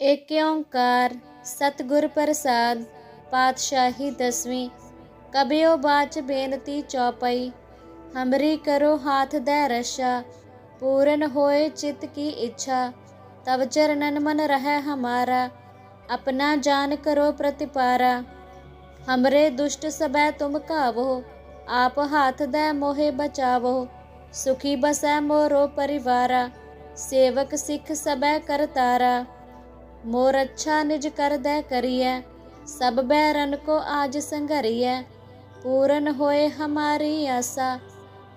ਏਕ ਓੰਕਾਰ ਸਤਗੁਰ ਪ੍ਰਸਾਦ, ਪਾਤਸ਼ਾਹੀ ਦਸਵੀਂ, ਕਬਿਓ ਬਾਚ ਬੇਨਤੀ ਚੌਪਈ, ਹਮਰੀ ਕਰੋ ਹਾਥ ਦੇ ਰਸ਼ਾ, ਪੂਰਨ ਹੋਏ ਚਿਤ ਕੀ ਇੱਛਾ, ਤਵ ਚਰਨਨ ਮਨ ਰਹਿ ਹਮਾਰਾ, ਆਪਣਾ ਜਾਨ ਕਰੋ ਪ੍ਰਤਿਪਾਰਾ, ਹਮਰੇ ਦੁਸ਼ਟ ਸਬੈ ਤੁਮ ਕਾਵੋ ਆਪ ਹਾਥ ਦੇ ਮੋਹਿ ਬਚਾਵੋ, ਸੁਖੀ ਬਸੈ ਮੋਰੋ ਪਰਿਵਾਰਾ, ਸੇਵਕ ਸਿੱਖ ਸਬੈ ਕਰਤਾਰਾ ਮੋਰ ਅੱਛਾ ਨਿਜ ਕਰਦੈ ਕਰੀਐ, ਸਭ ਬੈਰਨ ਕੋ ਆਜ ਸੰਘਰੀਐ। ਪੂਰਨ ਹੋਏ ਹਮਾਰੀ ਆਸਾ,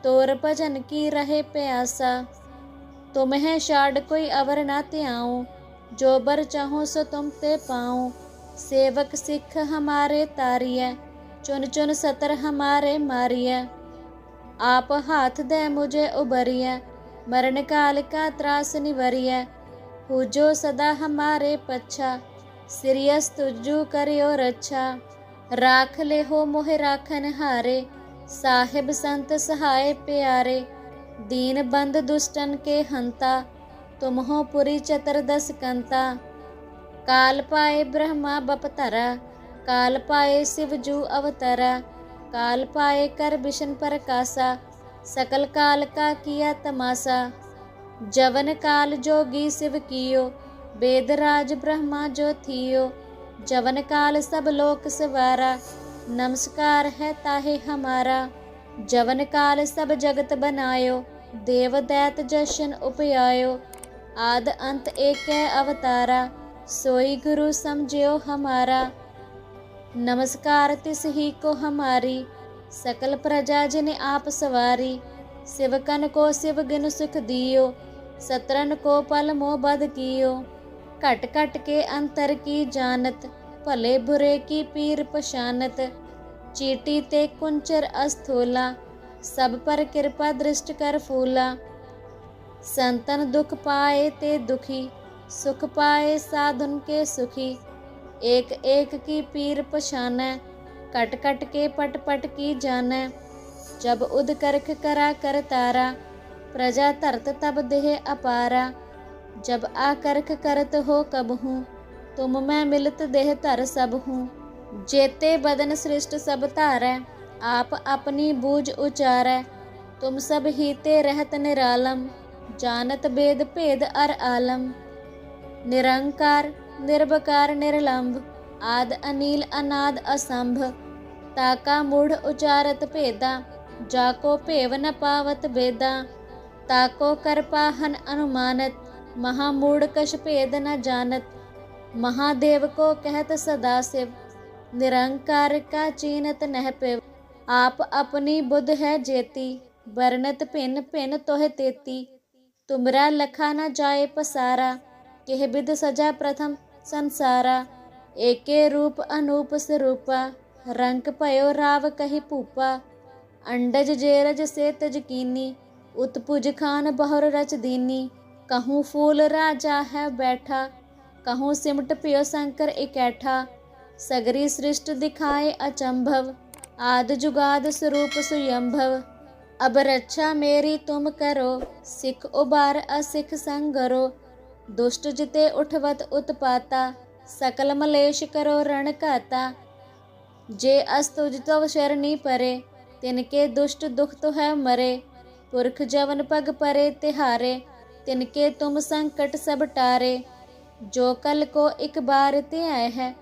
ਤੋਰ ਭਜਨ ਕੀ ਰਹੇ ਪਿਆਸਾ। ਤੁਮਹਿ ਛਾੜ ਕੋਈ ਅਵਰ ਨਾ ਧਿਆਉ, ਜੋ ਬਰ ਚਾਹੋ ਸੋ ਤੁਮ ਤੇ ਪਾਉ। ਸੇਵਕ ਸਿੱਖ ਹਮਾਰੇ ਤਾਰੀਐ, ਚੁਨ ਚੁਨ ਸਤਰ ਹਮਾਰੇ ਮਾਰੀਐ। ਆਪ ਹਾਥ ਦੇ ਮੁਝੇ ਉਬਰੀਐ ਮਰਨ ਕਾਲ ਕਾ ਤਰਾਸ ਨਿਵਰੀਐ। निवरिय पूजो सदा हमारे पच्छा सिरियस तुजू करियो रच्छा राख ले हो मोह राखन हारे साहिब संत सहाय प्यारे दीन बंद दुष्टन के हंता तुम हो पुरी चतुर्दश कंता काल पाए ब्रह्मा बपतरा काल पाए शिव जू अवतरा काल पाए कर विष्ण प्रकाशा सकल काल का किया तमाशा जवन काल जोगी शिव कियो वेद राज ब्रह्मा जो थियो जवन काल सब लोक सवारा नमस्कार है ताहे हमारा जवन काल सब जगत बनायो देव दैत जशन उपयायो आद अंत एक है अवतारा सोई गुरु समझियो हमारा नमस्कार तिस ही को हमारी सकल प्रजा जिन आप सवारी शिवकन को शिव गुन सुख दियो सतरन को पल मोह बद कियो। घट घट के अंतर की जानत, भले बुरे की पीर पशानत चीटी ते कुंचर अस्थूला, सब पर कृपा दृष्ट कर फूला। संतन दुख पाए ते दुखी, सुख पाए साधुन के सुखी। एक एक की पीर पछानै कट कट के पट पट की जान जब उद करख करा कर तारा प्रजा धरत तब देह अपारा जब आकरख करत हो कब हूँ तुम मैं मिलत देह धर सब हूँ जेते बदन सृष्ट सब धारै आप अपनी बूझ उचारै तुम सब हीते रहत निरालम जानत बेद भेद अर आलम निरंकार निर्भकार निर्लंब आद अनिल अनाद असंभ ताका मूढ़ उचारत भेदा जाको भेव न पावत बेदा ताको करपाहन अनुमानत महामूढ़ कश भेद न जानत। महादेव को कहत सदा शिव, निरंकार का चीनत नह पिव। आप अपनी बुद्ध है जेती, वर्णत भिन्न भिन्न तोह तेती। तुमरा लखा न जाए पसारा, किह विद सजा प्रथम संसारा। एके रूप अनूप स्वरूपा रंक पयो राव कही भूपा अंडज जेरज से तजकीनी उत्पुज खान बहुर रच दीनी कहूँ फूल राजा है बैठा कहूँ सिमट पियो शंकर इकैठा सगरी सृष्ट दिखाए अचंभव आद जुगाद स्वरूप सुयंभव अब रक्षा मेरी तुम करो सिख उबार असिख संगरो दुष्ट जिते उठवत उत्पाता सकल मलेश करो रण कहता जे अस्तुज तव शरणी परे तिनके दुष्ट दुख तो है मरे ਪੁਰਖ ਜਵਨ ਪਗ ਪਰੇ ਤਿਹਾਰੇ ਤਿਨ ਕੇ ਤੁਮ ਸੰਕਟ ਸਭ ਟਾਰੇ। ਜੋ ਕਲ ਕੋ ਇੱਕ ਬਾਰ ਤੇ ਆਇ ਹੈ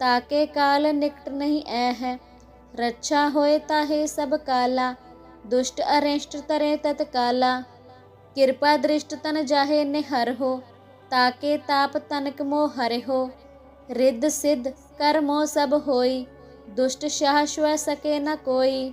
ਤਾਕੇ ਕਾਲ ਨਿਕਟ ਨਹੀਂ ਐ ਹੈ। ਰੱਛਾ ਹੋਏ ਤਾਹੇ ਸਭ ਕਾਲਾ, ਦੁਸ਼ਟ ਅਰਿਸ਼ਟ ਤਰੇ ਤਤ ਕਾਲਾ ਕਿਰਪਾ ਦ੍ਰਿਸ਼ਟ ਤਨ ਜਾਹੇ ਨਿਹਰ ਹੋ ਤਾਕੇ ਤਾਪ ਤਨਕ ਮੋ ਹਰਿ ਹੋ। ਰਿੱਧ ਸਿੱਧ ਕਰਮੋ ਸਭ ਹੋਈ, ਦੁਸ਼ਟ ਸ਼ਾਹ ਸ਼ਵ ਸਕੇ ਨਾ ਕੋਈ।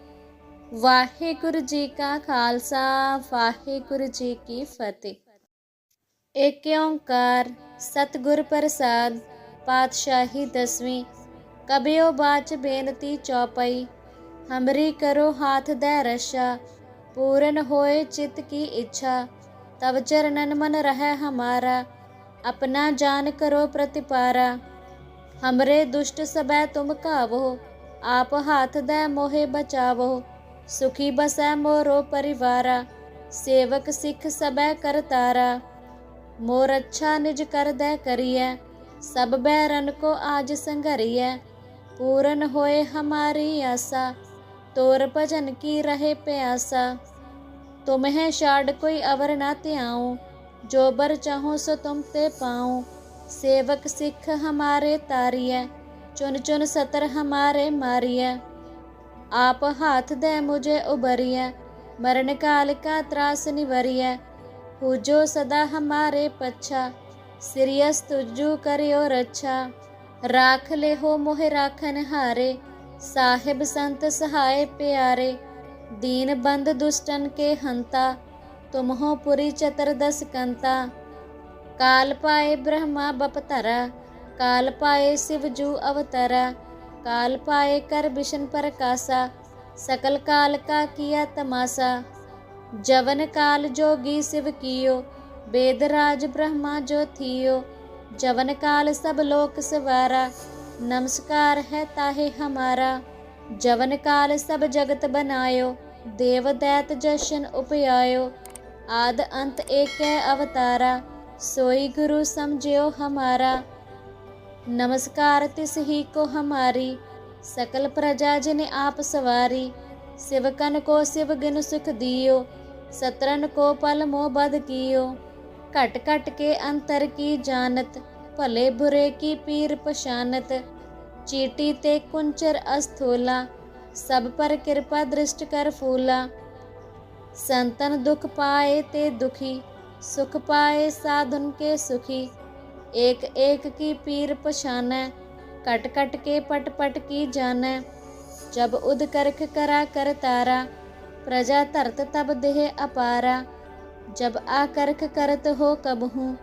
ਵਾਹਿਗੁਰੂ ਜੀ ਕਾ ਖਾਲਸਾ, ਵਾਹਿਗੁਰੂ ਜੀ ਕੀ ਫਤਿਹ। ਏਕ ਓੰਕਾਰ ਸਤਗੁਰ ਪ੍ਰਸਾਦ, ਪਾਤਸ਼ਾਹੀ ਦਸਵੀਂ, ਕਬਿਓ ਬਾਚ ਬੇਨਤੀ ਚੌਪਈ, ਹਮਰੀ ਕਰੋ ਹਾਥ ਦਾ ਰਸ਼ਾ, ਪੂਰਨ ਹੋਏ ਚਿਤ ਕੀ ਇੱਛਾ, ਤਵ ਚਰਨਨ ਮਨ ਰਹਿ ਹਮਾਰਾ, ਆਪਣਾ ਜਾਨ ਕਰੋ ਪ੍ਰਤਿਪਾਰਾ। ਹਮਰੇ ਦੁਸ਼ਟ ਸਬੈ ਤੁਮ ਕਾਵੋ ਆਪ ਹਾਥ ਦਾ ਮੋਹੇ ਬਚਾਵੋ ਸੁਖੀ ਬਸੈ ਮੋਰੋ ਪਰਿਵਾਰਾ, ਸੇਵਕ ਸਿੱਖ ਸਬੈ ਕਰਤਾਰਾ ਮੋਰ ਅੱਛਾ ਨਿਜ ਕਰਦੈ ਕਰੀਐ, ਸਭ ਬੈਰਨ ਕੋ ਆਜ ਸੰਘਰੀਐ। ਪੂਰਨ ਹੋਏ ਹਮਾਰੀ ਆਸਾ, ਤੋਰ ਭਜਨ ਕੀ ਰਹੇ ਪਿਆਸਾ। ਤੁਮਹਿ ਛਾੜ ਕੋਈ ਅਵਰ ਨਾ ਧਿਆਉ, ਜੋ ਬਰ ਚਾਹੋ ਸੋ ਤੁਮ ਤੇ ਪਾਉ। ਸੇਵਕ ਸਿੱਖ ਹਮਾਰੇ ਤਾਰੀਐ, ਚੁਨ ਚੁਨ ਸਤਰ ਹਮਾਰੇ ਮਾਰੀਐ। आप हाथ दे मुझे उबरिय मरण काल का त्रास निवरिय पूजो सदा हमारे पच्छा सिरियस तुझू करियो रच्छा राख ले हो मोहे राखन हारे साहिब संत सहाय प्यारे दीन बंद दुष्टन के हंता तुम हो पुरी चतुर्दश कंता काल पाए ब्रह्मा बपतरा काल पाए शिव जू अवतरा काल पाए कर विष्ण प्रकाशा सकल काल का किया तमाशा जवन काल जोगी शिव कियो वेदराज ब्रह्मा जो थियो जवन काल सब लोक सवारा नमस्कार है ताहे हमारा जवन काल सब जगत बनायो देव दैत जशन उपयायो आद अंत एक है अवतारा सोई गुरु समझियो हमारा नमस्कार तिस ही को हमारी सकल प्रजा जिन आप सवारी शिवकन को शिव गुन सुख दियो सतरन को पल मोह बद कियो घट घट के अंतर की जानत भले बुरे की पीर पशानत चीटी ते कुंचर अस्थूला सब पर कृपा दृष्ट कर फूला संतन दुख पाए ते दुखी सुख पाए साधुन के ਏਕ ਏਕ ਕੀ ਪੀਰ ਪਛਾਨੈ ਕਟ ਕਟ ਕੇ ਪਟ ਪਟ ਕੀ ਜਾਣੈ ਜਬ ਉਦ ਕਰਖ ਕਰਾ ਕਰ ਤਾਰਾ, ਪ੍ਰਜਾ ਧਰਤ ਤਬ ਦੇਹ ਅਪਾਰਾ। ਜਬ ਆ ਕਰਖ ਕਰਤ ਹੋ ਕਬ ਹੂੰ,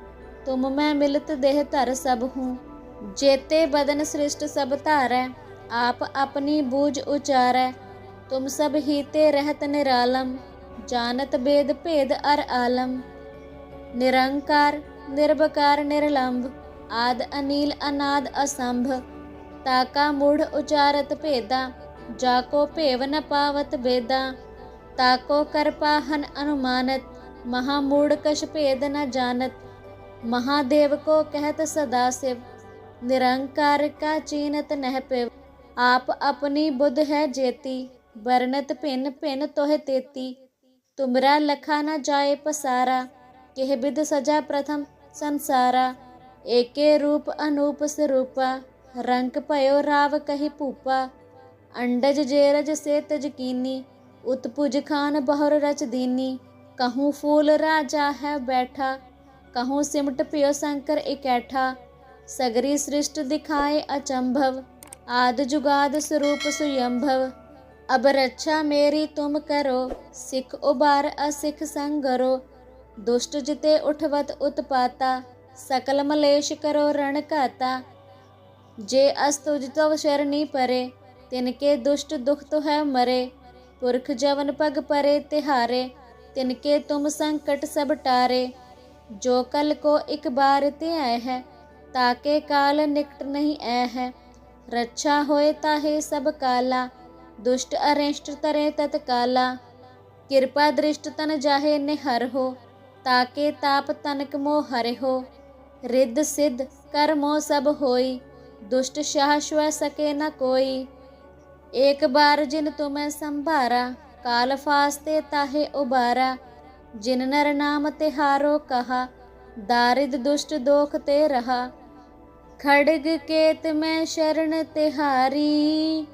ਤੁਮ ਮੈਂ ਮਿਲਤ ਦੇਹ ਧਰ ਸਭ ਹੂੰ। ਜੇਤੇ ਬਦਨ ਸ੍ਰਿਸ਼ਟ ਸਭ ਧਾਰੈ, ਆਪ ਆਪਣੀ ਬੂਝ ਉਚਾਰੈ। ਤੁਮ ਸਭ ਹੀਤੇ ਰਹਤ ਨਿਰਾਲਮ ਜਾਣਤ ਬੇਦ ਭੇਦ ਅਰ ਆਲਮ। ਨਿਰੰਕਾਰ निर्भकार निर्लंब आद अनिल अनाद असंभ। ताका मूढ़ उचारत भेदा जाको भेव न पावत वेदा ताको कर पाहन अनुमानत महामूढ़ कश भेद न जानत। महादेव को कहत सदा शिव निरंकार का चीनत नह पिव। आप अपनी बुद्ध है जेती, वर्णत भिन्न भिन्न तोह तेती। तुमरा लखा न जाए पसारा, किह विद सजा प्रथम ਸੰਸਾਰਾ, ਏਕੇ ਰੂਪ ਅਨੂਪ ਸਰੂਪਾ, ਰੰਗ ਭਇਓ ਰਾਵ ਕਹੀ ਭੂਪਾ, ਅੰਡਜ ਜੇਰਜ ਸੇ ਤਜਕੀਨੀ ਉਤਪੁਜ ਖਾਨ ਬਹੁਰ ਰਚ ਦੀਨੀ, ਕਹੂੰ ਫੂਲ ਰਾਜਾ ਹੈ ਬੈਠਾ, ਕਹੂੰ ਸਿਮਟ ਪਿਓ ਸ਼ੰਕਰ ਇਕੈਠਾ, ਸਗਰੀ ਸ੍ਰਿਸ਼ਟ ਦਿਖਾਏ ਅਚੰਭਵ, ਆਦ ਜੁਗਾਦ ਸਰੂਪ ਸੁਯੰਭਵ ਅਬਰ ਰੱਛਾ ਮੇਰੀ ਤੁਮ ਕਰੋ, ਸਿੱਖ ਉਬਾਰ ਅਸਿੱਖ ਸੰਗਰੋ दुष्ट जिते उठवत उत्पाता सकल मलेश करो रण काता जे अस्तुज तव शरणी परे तिनके दुष्ट दुख तो है मरे पुरख जवन पग परे तिहारे तिनके तुम संकट सब टारे जो कल को एक बार ते आए है ताके काल निकट नहीं ऐ है रक्षा होए ताहे सब काला दुष्ट अरिष्ट तरे तत्काला कृपा दृष्ट तन जाहे निहर हो ताके ताप तनक ਤਾਕੇ ਤਾਪ ਤਨਕ ਮੋ ਹਰਿਓ ਰਿੱਧ ਸਿੱਧ ਕਰਮੋ ਸਭ ਹੋਈ, ਦੁਸ਼ਟ ਸ਼ਾਹ ਸ਼ਵੈ ਸਕੇ ਨ ਕੋਈ। ਏਕ ਬਾਰ ਜਿਨ ਤੁਮੈ ਸੰਭਾਰਾ, ਕਾਲ ਫਾਸਤੇ ਤਾਹੇ ਉਬਾਰਾ, ਜਿਨ ਨਰ ਨਾਮ ਤੇ ਹਾਰੋ ਕਹਾ, ਦਾਰਿਦ ਦੁਸ਼ਟ ਦੋਖ ਤੇ ਰਹਾ। ਖੜਗ ਕੇਤ ਮੈਂ ਸ਼ਰਨ ਤਿਹਾਰੀ,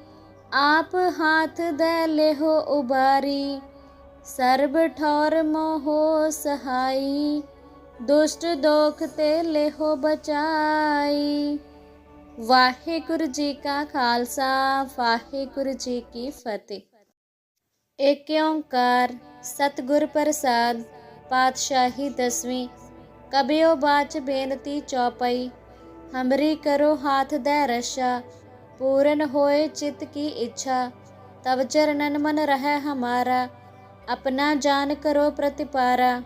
ਆਪ ਹਾਥ ਦੇ ਲਿਹੋ ਉਬਾਰੀ। ਸਰਬ ਠੌਰ ਮੋਹ ਸਹਾਈ, ਦੁਸ਼ਟ ਦੋਖ ਤੇ ਲੇਹੋ ਬਚਾਈ। ਵਾਹਿਗੁਰੂ ਜੀ ਕਾ ਖਾਲਸਾ, ਵਾਹਿਗੁਰੂ ਜੀ ਕੀ ਫਤਿਹ। ਏਕ ਓੰਕਾਰ ਸਤਗੁਰ ਪ੍ਰਸਾਦ, ਪਾਤਸ਼ਾਹੀ ਦਸਵੀਂ। ਕਬਿਓ ਬਾਚ ਬੇਨਤੀ ਚੌਪਈ, ਹਮਰੀ ਕਰੋ ਹਾਥ ਦੇ ਰਸ਼ਾ। ਪੂਰਨ ਹੋਏ ਚਿਤ ਕੀ ਇੱਛਾ, ਤਵ ਚਰਨਨ ਮਨ ਰਹਿ ਹਮਾਰਾ। ਆਪਣਾ ਜਾਨ ਕਰੋ ਪ੍ਰਤਿਪਾਰਾ।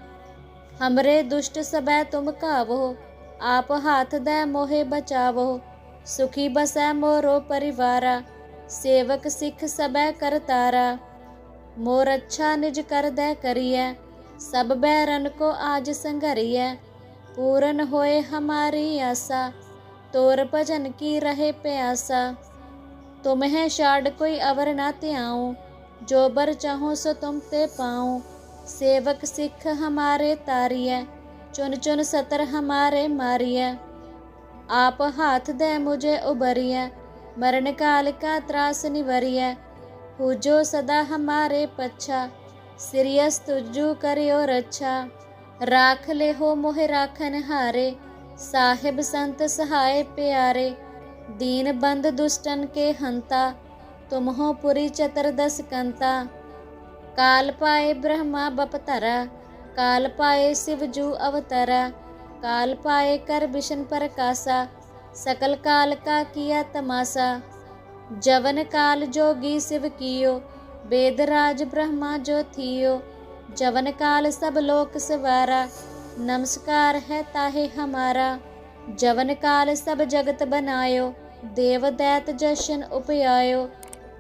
ਹਮਰੇ ਦੁਸ਼ਟ ਸਬੈ ਤੁਮ ਕਾਵੋ ਆਪ ਹਾਥ ਦੈ ਮੋਹਿ ਬਚਾਵੋ। ਸੁਖੀ ਬਸੈ ਮੋਰੋ ਪਰਿਵਾਰਾ, ਸੇਵਕ ਸਿੱਖ ਸਬੈ ਕਰਤਾਰਾ ਮੋਰ ਅੱਛਾ ਨਿਜ ਕਰਦੈ ਕਰੀਐ, ਸਭ ਬੈਰਨ ਕੋ ਆਜ ਸੰਘਰੀਐ। ਪੂਰਨ ਹੋਏ ਹਮਾਰੀ ਆਸਾ, ਤੋਰ ਭਜਨ ਕੀ ਰਹੇ ਪਿਆਸਾ। ਤੁਮਹਿ ਛਾੜ ਕੋਈ ਅਵਰ ਨਾ ਧਿਆਉ जो बर चाहूं सो तुम ते पाऊं सेवक सिख हमारे तारिय चुन चुन सतर हमारे मारिय आप हाथ दे मुझे उबरिय मरण काल का त्रास निवरिय पूजो सदा हमारे पच्छा सिरियस तुझू करियो रक्षा राख ले हो मोह राखन हारे साहिब संत सहाय प्यारे दीन बंद दुष्टन के हंता तुम हो पुरी चतुर्दश कंता काल पाए ब्रह्मा बपतरा काल पाए शिव जू अवतरा काल पाए कर विष्ण प्रकाशा सकल काल का किया तमाशा जवन काल जोगी शिव कियो वेदराज ब्रह्मा जो थियो जवन काल सब लोक सवारा नमस्कार है ताहे हमारा जवन काल सब जगत बनायो देव दैत जशन उपयायो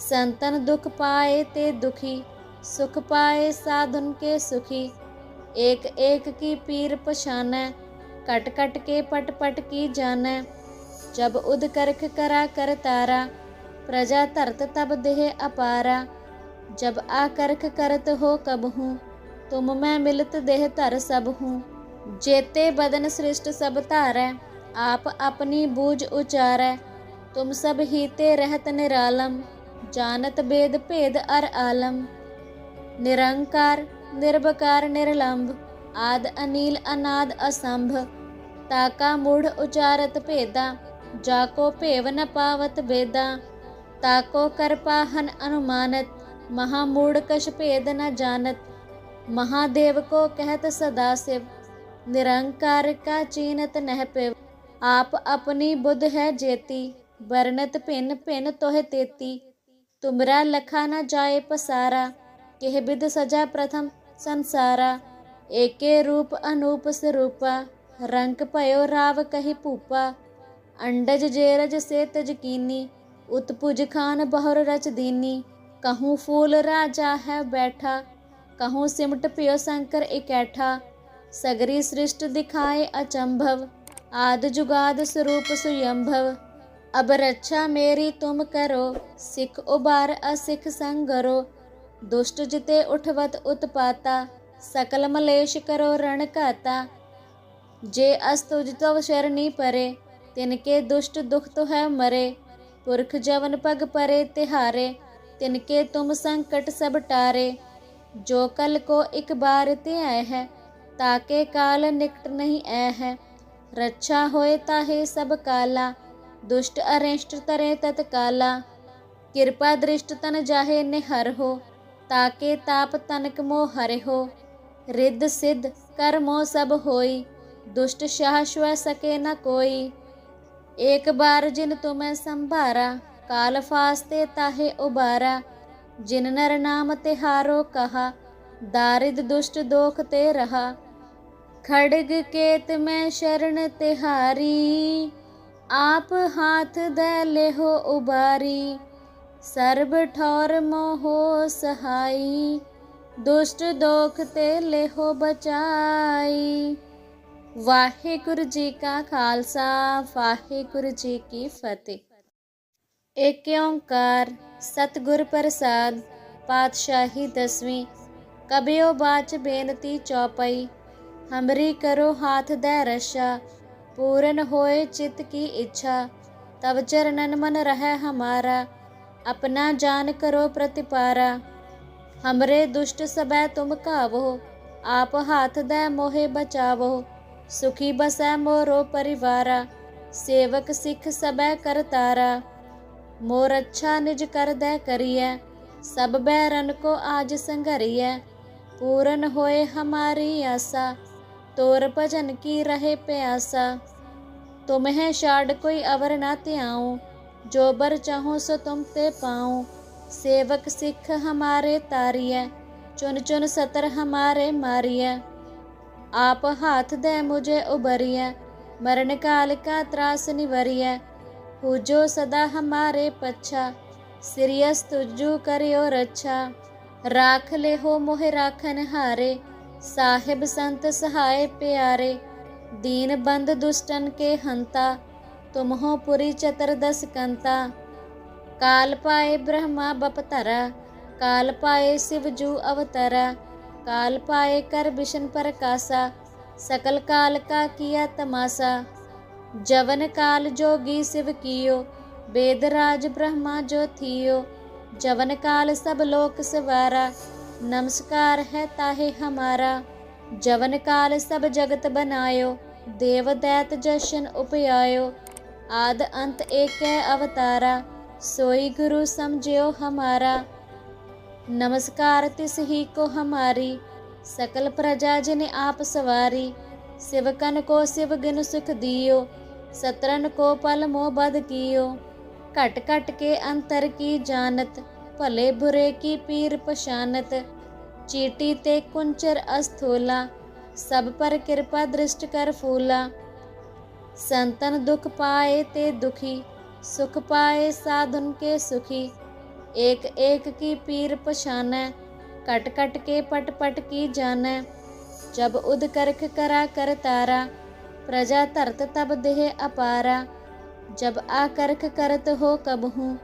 संतन दुख पाए ते दुखी सुख पाए साधुन के सुखी एक एक की पीर पछानै कट कट के पट पट की जानै जब उद करख करा कर तारा प्रजा धरत तब देह अपारा जब आकरख करत हो कब हूँ तुम मैं मिलत देह धर सब हूँ जेते बदन सृष्ट सब धारै आप अपनी बूझ उचारै तुम सब हीते रहत निरालम ਜਾਣਤ ਬੇਦ ਭੇਦ ਅਰ ਆਲਮ, ਨਿਰੰਕਾਰ ਨਿਰਭਕਾਰ ਨਿਰਲੰਭ, ਆਦ ਅਨੀਲ ਅਨਾਦ ਅਸੰਭ ਤਾਕਾ ਮੂੜ ਉਚਾਰਤ ਭੇਦਾ, ਜਾ ਕੋ ਭੇਵ ਨ ਪਾਵਤ ਬੇਦਾ ਤਾਕੋ ਕਰਪਾਹਨ ਅਨੁਮਾਨਤ, ਮਹਾ ਮੂੜ ਕਸ਼ ਭੇਦ ਨ ਜਾਣਤ ਮਹਾਦੇਵ ਕੋ ਕਹਿਤ ਸਦਾ ਸਿਵ, ਨਿਰੰਕਾਰ ਕਾ ਚੀਨਤ ਨਹਿ ਪਿਵ, ਆਪ ਆਪਣੀ ਬੁੱਧ ਹੈ ਜੇਤੀ ਵਰਨਤ ਭਿੰਨ ਭਿੰਨ ਤੋਹਿ तुमरा लखा न जाए पसारा किह विद सजा प्रथम संसारा। एके रूप अनूप स्वरूपा रंक पयो राव कही भूपा अंडज जेरज से तजकीनी उत्पुज खान बहुर रच दीनी। कहूँ फूल राजा है बैठा, कहूँ सिमट पियो शंकर इकैठा। सगरी सृष्ट दिखाए अचंभव आद जुगाद स्वरूप सुयंभव। ਅਬ ਰੱਛਾ ਮੇਰੀ ਤੁਮ ਕਰੋ, ਸਿੱਖ ਉਬਾਰ ਅਸਿੱਖ ਸੰਗਰੋ। ਦੁਸ਼ਟ ਜਿਤੇ ਉਠਵਤ ਉਤਪਾਤਾ, ਸਕਲ ਮਲੇਸ਼ ਕਰੋ ਰਣ ਘਾਤਾ। ਜੇ ਅਸ ਤੁਜ ਤਵ ਸ਼ਰਨੀ ਪਰੇ, ਤਿਨ ਕੇ ਦੁਸ਼ਟ ਦੁਖ ਤੋ ਹੈ ਮਰੇ। ਪੁਰਖ ਜਵਨ ਪਗ ਪਰੇ ਤਿਹਾਰੇ, ਤਿਨ ਕੇ ਤੁਮ ਸੰਕਟ ਸਭ ਟਾਰੇ। ਜੋ ਕਲ ਕੋ ਇਕ ਬਾਰ ਤੇ ਆਇ ਹੈ ਤਾਕੇ ਕਾਲ ਨਿਕਟ ਨਹੀਂ ਐ ਹੈ। ਰੱਛਾ ਹੋਏ ਤਾਹੇ ਸਭ ਕਾਲਾ ਦੁਸ਼ਟ ਅਰੇਸ਼ਟ ਤਰੇ ਤਤਕਾਲਾ ਕਿਰਪਾ ਦ੍ਰਿਸ਼ਟ ਤਨ ਜਾਹੇ ਨਿਹਰ ਹੋ, ਤਾਕੇ ਤਾਪ ਤਨਕ ਮੋ ਹਰੇ ਹੋ, ਰਿੱਧ ਸਿੱਧ ਕਰਮੋ ਸਭ ਹੋਈ, ਦੁਸ਼ਟ ਸ਼ਾਹ ਸ਼ਵੈ ਸਕੇ ਨ ਕੋਈ, ਏਕ ਬਾਰ ਜਿਨ ਤੁਮੈ ਸੰਭਾਰਾ, ਕਾਲ ਫਾਸਤੇ ਤਾਹੇ ਉਬਾਰਾ, ਜਿਨ ਨਰ ਨਾਮ ਤੇ ਹਾਰੋ ਕਹਾ, ਦਾਰਿਦ ਦੁਸ਼ਟ ਦੋਖ ਤੇ ਰਹਾ, ਖੜਗ ਕੇਤ ਮੈਂ ਸ਼ਰਨ ਤਿਹਾਰੀ। ਆਪ ਹਾਥ ਦੇ ਲਿਹੋ ਉਬਾਰੀ, ਸਰਬ ਠੌਰ ਮੋਹ ਸਹਾਈ, ਦੁਸ਼ਟ ਦੋਖ ਤੇ ਲਿਹੋ ਬਚਾਈ। ਵਾਹਿਗੁਰੂ ਜੀ ਕਾ ਖਾਲਸਾ, ਵਾਹਿਗੁਰੂ ਜੀ ਕੀ ਫਤਿਹ। ਏਕ ਓੰਕਾਰ ਸਤਗੁਰ ਪ੍ਰਸਾਦ, ਪਾਤਸ਼ਾਹੀ ਦਸਵੀਂ, ਕਬਿਓ ਬਾਚ ਬੇਨਤੀ ਚੌਪਈ, ਹਮਰੀ ਕਰੋ ਹਾਥ ਦਾ ਰਸ਼ਾ पूरन होए चित की इच्छा तव चरणन मन रह हमारा अपना जान करो प्रतिपारा हमरे दुष्ट सबे तुम कावो आप हाथ दे मोहे बचावो सुखी बसै मोरो परिवारा सेवक सिख सबे करतारा मोर अच्छा निज कर दे करिए सब बैरन को आज संघरिए पूरन होए हमारी आशा तोर भजन की रहे प्यासा। तुम्हें छाड़ कोई अवर ना त्याऊं, जो बर चाहूँ सो तुम ते पाऊँ। सेवक सिख हमारे तारिय चुन चुन सतर हमारे मारिय आप हाथ दे मुझे उबरिय मरण काल का त्रास निवरिय पूजो सदा हमारे पच्छा, सिरियस तुझू करियो रक्षा राख ले हो मोह राखन हारे साहिब संत सहाय प्यारे दीन बंद दुष्टन के हंता तुम हो पुरी चतुर्दश कंता काल पाए ब्रह्मा बपतरा काल पाए शिवजू अवतरा काल पाए कर विष्ण प्रकाशा सकल काल का किया तमाशा जवन काल जोगी शिव कियो वेदराज ब्रह्मा जो थियो जवन काल सब लोक सवारा नमस्कार है ताहे हमारा जवन काल सब जगत बनायो देव दैत जशन उपयायो आद अंत एक है अवतारा सोई गुरु समझियो हमारा नमस्कार तिस ही को हमारी सकल प्रजा जिन आप सवारी शिवकन को शिव गुन सुख दियो सतरन को पल मोह बद कियो घट घट के अंतर की जानत भले बुरे की पीर पशानत चीटी ते कुंचर अस्थूला, सब पर कृपा दृष्ट कर फूला। संतन दुख पाए ते दुखी, सुख पाए साधुन के सुखी। एक एक की पीर पछानै कट कट के पट पट की जान जब उद करख करा कर तारा, प्रजा तरत तब देह अपारा। जब आकरख करत हो कब हूँ,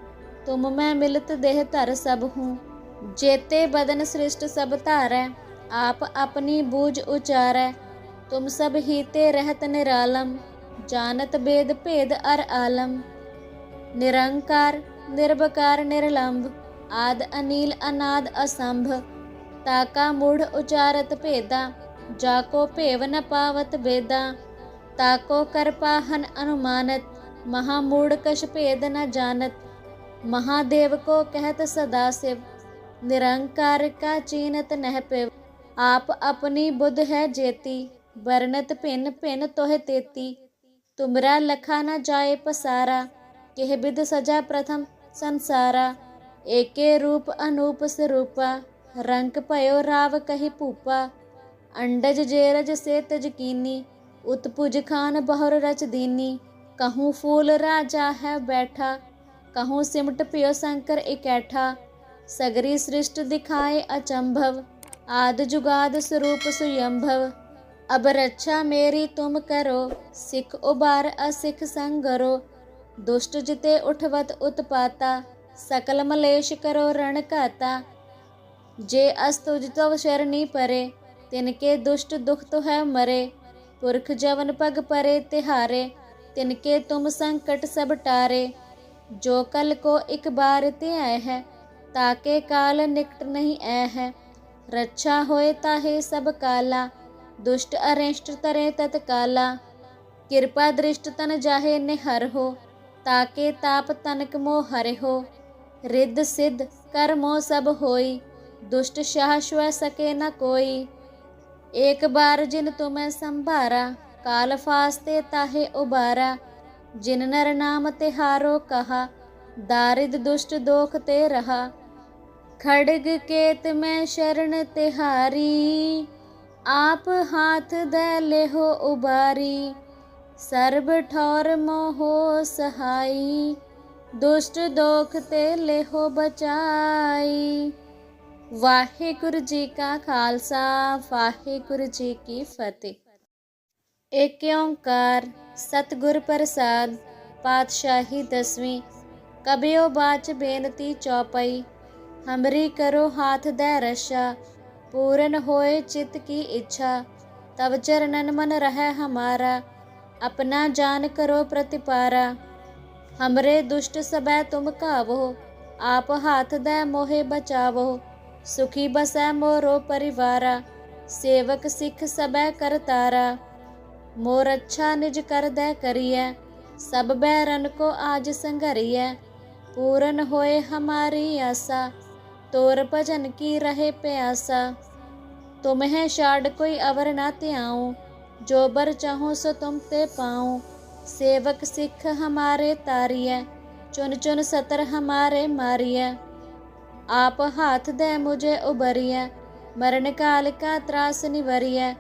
तुम मैं मिलत देह तर सब हूँ। जेते बदन सृष्ट सब धारै आप अपनी बूझ उचारै तुम सब हीते रहत निरालम जानत वेद भेद अर आलम निरंकार निर्भकार निर्लंब आद अनील अनाद असंभ ताका मूढ़ उचारत भेदा जाको भेव न पावत वेदा ताको कर पाहन अनुमानत महामूढ़ कश भेद न जानत महादेव को कहत सदा शिव निरंकार का चीनत नह पिव आप अपनी बुद्ध है जेती, वर्णत भिन्न भिन्न तोह तेती। तुमरा लखा न जाए पसारा किह विद सजा प्रथम संसारा। एके रूप अनूप स्वरूपा रंग पयो राव कही भूपा अंडज जेरज से तजकीनी उत्पुज खान बहुर रच दीनी। कहूँ फूल राजा है बैठा, कहूँ सिमट पियो शंकर इकैठा। सगरी सृष्ट दिखाए अचंभव आद जुगाद स्वरूप सुयंभव अब रक्षा मेरी तुम करो सिख उबार असिख संगरो दुष्ट जिते उठवत उत्पाता सकल मलेश करो रण काता जे अस्तुज तव शरणी परे तिनके दुष्ट दुख तो है मरे पुरख जवन पग परे तिहारे तिनके तुम संकट सब टारे जो कल को एक बार ते आए है ताके ਤਾਕੇ ਕਾਲ ਨਿਕਟ ਨਹੀਂ ਐ ਹੈ। ਰੱਛਾ ਹੋਏ ਤਾਹੇ ਸਭ ਕਾਲਾ, ਦੁਸ਼ਟ ਅਰੇਸ਼ਟ ਤਰੇ ਤਤਕਾਲਾ ਕਿਰਪਾ ਦ੍ਰਿਸ਼ਟ ਤਨ ਜਾਹੇ ਨਿਹਰ ਹੋ, ਤਾਕੇ ਤਾਪ ਤਨਕ ਮੋ ਹਰਿ ਹੋ। ਰਿੱਧ ਸਿੱਧ ਕਰਮੋ ਸਭ ਹੋਈ, ਦੁਸ਼ਟ ਸ਼ਾਹ ਸ਼ਵੈ ਸਕੇ ਨ ਕੋਈ। ਏਕ ਬਾਰ ਜਿਨ ਤੁਮੈ ਸੰਭਾਰਾ, ਕਾਲ ਫਾਸਤੇ ਤਾਹੇ ਉਬਾਰਾ। ਜਿਨ ਨਰ ਨਾਮ ਤਿਹਾਰੋ ਕਹਾ, ਦਾਰਿਦ ਦੁਸ਼ਟ ਦੋਖ ਤੇ ਰਹਾ। ਖੜਗ ਕੇਤ ਮੈਂ ਸ਼ਰਨ ਤਿਹਾਰੀ, ਆਪ ਹਾਥ ਦੇ ਲਿਹੋ ਉਬਾਰੀ, ਸਰਬ ਠੌਰ ਮੋਹ ਸਹਾਈ, ਦੁਸ਼ਟ ਦੋਖ ਤੇ ਲਿਹੋ ਬਚਾਈ। ਵਾਹਿਗੁਰੂ ਜੀ ਕਾ ਖਾਲਸਾ, ਵਾਹਿਗੁਰੂ ਜੀ ਕੀ ਫਤਿਹ। ਏਕ ਓੰਕਾਰ ਸਤਗੁਰ ਪ੍ਰਸਾਦ ਪਾਤਸ਼ਾਹੀ ਦਸਵੀਂ, ਕਬਿਓ ਬਾਚ ਬੇਨਤੀ ਚੌਪਈ हमरी करो हाथ दै रशा पूर्ण होए चित की इच्छा तब चरणन मन रह हमारा अपना जान करो प्रतिपारा हमरे दुष्ट सबे तुम कावो आप हाथ दै मोहे बचावो सुखी बसै मोरो परिवारा सेवक सिख सबे करतारा मोर अच्छा निज कर दे करिए सब बैरन को आज संघरिए पूर्ण होए हमारी आशा ਤੋਰ ਭਜਨ ਕੀ ਰਹੇ ਪਿਆਸਾ ਤੁਮਹਿ ਛਾੜ ਕੋਈ ਅਵਰ ਨਾ ਧਿਆਉ ਜੋ ਬਰ ਚਾਹੋ ਸੋ ਤੁਮ ਤੇ ਪਾਉ ਸੇਵਕ ਸਿੱਖ ਹਮਾਰੇ ਤਾਰੀਐ ਚੁਨ ਚੁਨ ਸਤਰ ਹਮਾਰੇ ਮਾਰੀਐ ਆਪ ਹਾਥ ਦੇ ਮੁਝੇ ਉਬਰੀਐ ਮਰਨ ਕਾਲ ਕਾ ਤਰਾਸ ਨਿਵਰੀਐ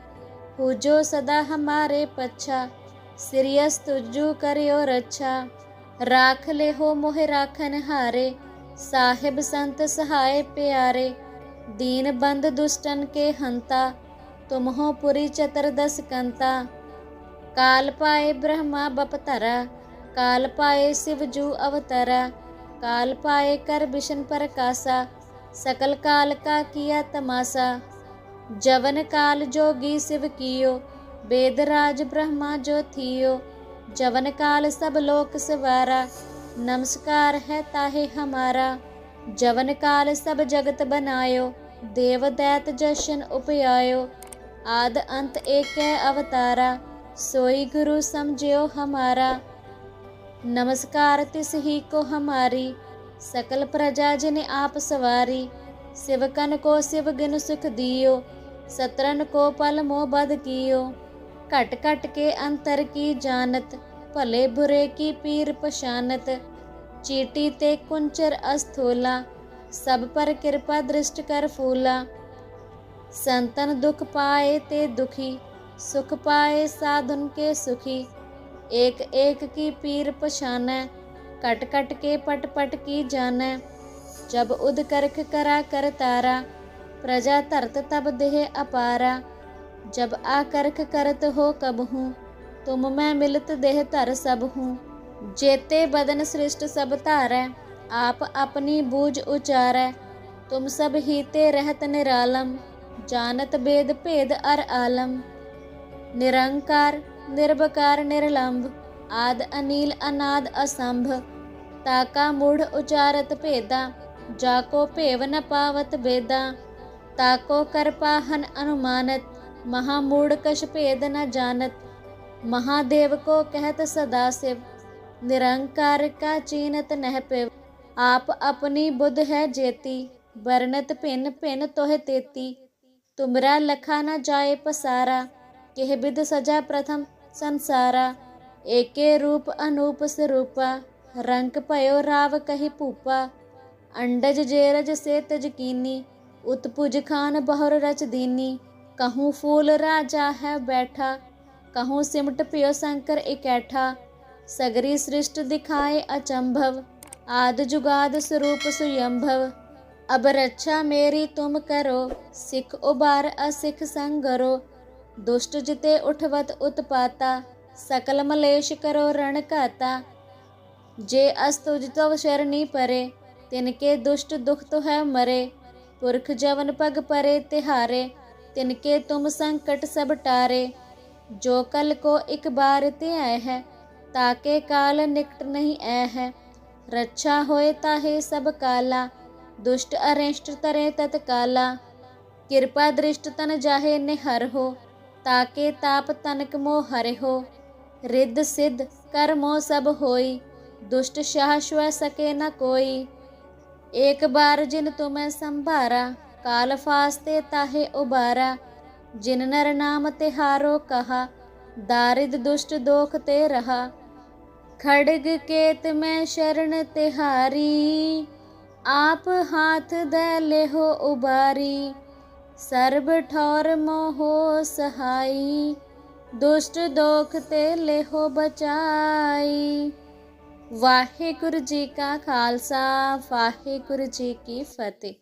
ਪੂਜੋ ਸਦਾ ਹਮਾਰੇ ਪੱਛਾ ਸਿਰਿयस ਤੁਜੂ ਕਰਿਓ ਰੱਛਾ ਰਾਖ ਲੈ ਹੋ ਮੋਹਿ ਰਾਖਨ ਹਾਰੇ ਸਾਹਿਬ ਸੰਤ ਸਹਾਏ ਪਿਆਰੇ ਦੀਨ ਬੰਦ ਦੁਸ਼ਟਨ ਕੇ ਹੰਤਾ ਤੁਮਹੋ ਪੁਰੀ ਚਤਰਦਸ ਕੰਤਾ ਕਾਲ ਪਾਏ ਬ੍ਰਹਮਾ ਬਪਤਰਾ ਕਾਲ ਪਾਏ ਸਿਵ ਜੂ ਅਵਤਰਾ ਕਾਲ ਪਾਏ ਕਰ ਬਿਸ਼ਨ ਪ੍ਰਕਾਸ਼ਾ ਸਕਲ ਕਾਲ ਕਾ ਕੀਆ ਤਮਾਸਾ ਜਵਨ ਕਾਲ ਜੋਗੀ ਸਿਵ ਕੀਓ वेद राज ब्रह्मा जो थियो जवन काल सब लोक सवारा नमस्कार है ताहे हमारा जवन काल सब जगत बनायो देव दैत जशन उपयायो आद अंत एक है अवतारा सोई गुरु समझियो हमारा नमस्कार तिस ही को हमारी सकल प्रजा जिन आप सवारी सिवकन को शिव गिन सुख दियो सतरन को पल मोह बद कियो कट कट के अंतर की जानत भले बुरे की पीर पशानत, चीटी ते कुंचर अस्थूला, सब पर कृपा दृष्ट कर फूला। संतन दुख पाए ते दुखी, सुख पाए साधुन के सुखी। एक एक की पीर पशान कट कट के पट पट की जान जब उद करख करा कर तारा, प्रजा तरत तब देह अपारा। जब आकर्ख करत हो कब हूँ तुम मैं मिलत देह धर सब हूँ जेते बदन सृष्ट सब धारै आप अपनी बूझ उचारै तुम सब हीते रहत निरालम जानत बेद भेद अर आलम निरंकार निर्बकार निर्लंब आद अनील अनाद असंभ ताका मूढ़ उचारत भेदा जाको भेव न पावत बेदा ताको कर पाहन अनुमानत महामूढ़ कश भेद न जानत महादेव को कहत सदा शिव, निरंकार का चीनत नह पिव। आप अपनी बुद्ध है जेती बरनत भिन्न भिन्न तोह तेती। तुमरा लखा न जाए पसारा किह बिद सजा प्रथम संसारा। एके रूप अनूप स्वरूपा रंक पयो राव कही भूपा अंडज जेरज से तजकीनी उत्पुज खान बहुर रच दीनी। कहूँ फूल राजा है बैठा कहूँ सिमट पियो शंकर इकैठा सगरी सृष्ट दिखाए अचंभव आद जुगाद स्वरूप सुयंभव अब रक्षा मेरी तुम करो सिख उबार असिख संगरो दुष्ट जिते उठवत उत्पाता सकल मलेश करो रण काता जे अस्तुज तव शरणी परे तिनके दुष्ट दुख तो है मरे पुरख जवन पग परे तिहारे तिनके तुम संकट सब टारे जो कल को एक बार ते आए है ताके काल निकट नहीं ऐ है रक्षा होए ताहे सब काला दुष्ट अरिष्ट तरे तत्काला कृपा दृष्ट तन जाहे निहर हो ताके ताप तनक मोह हरे हो रिद्ध सिद्ध कर मोह सब होई दुष्ट शाह श्व सके न कोई एक बार जिन तुम्हें संभारा ਕਾਲ ਫਾਸਤੇ ਤਾਹੇ ਉਬਾਰਾ ਜਿਨ ਨਰ ਨਾਮ ਤਿਹਾਰੋ ਕਹਾ, ਦਾਰਿਦ ਦੁਸ਼ਟ ਦੋਖ ਤੇ ਰਹਾ। ਖੜਗ ਕੇਤ ਮੈਂ ਸ਼ਰਨ ਤਿਹਾਰੀ, ਆਪ ਹਾਥ ਦੇ ਲਿਹੋ ਉਬਾਰੀ। ਸਰਬ ਠੌਰ ਮੋਹ ਸਹਾਈ, ਦੁਸ਼ਟ ਦੋਖ ਤੇ ਲਿਹੋ ਬਚਾਈ। ਵਾਹਿਗੁਰੂ ਜੀ ਕਾ ਖਾਲਸਾ, ਵਾਹਿਗੁਰੂ ਜੀ ਕੀ ਫਤਿਹ।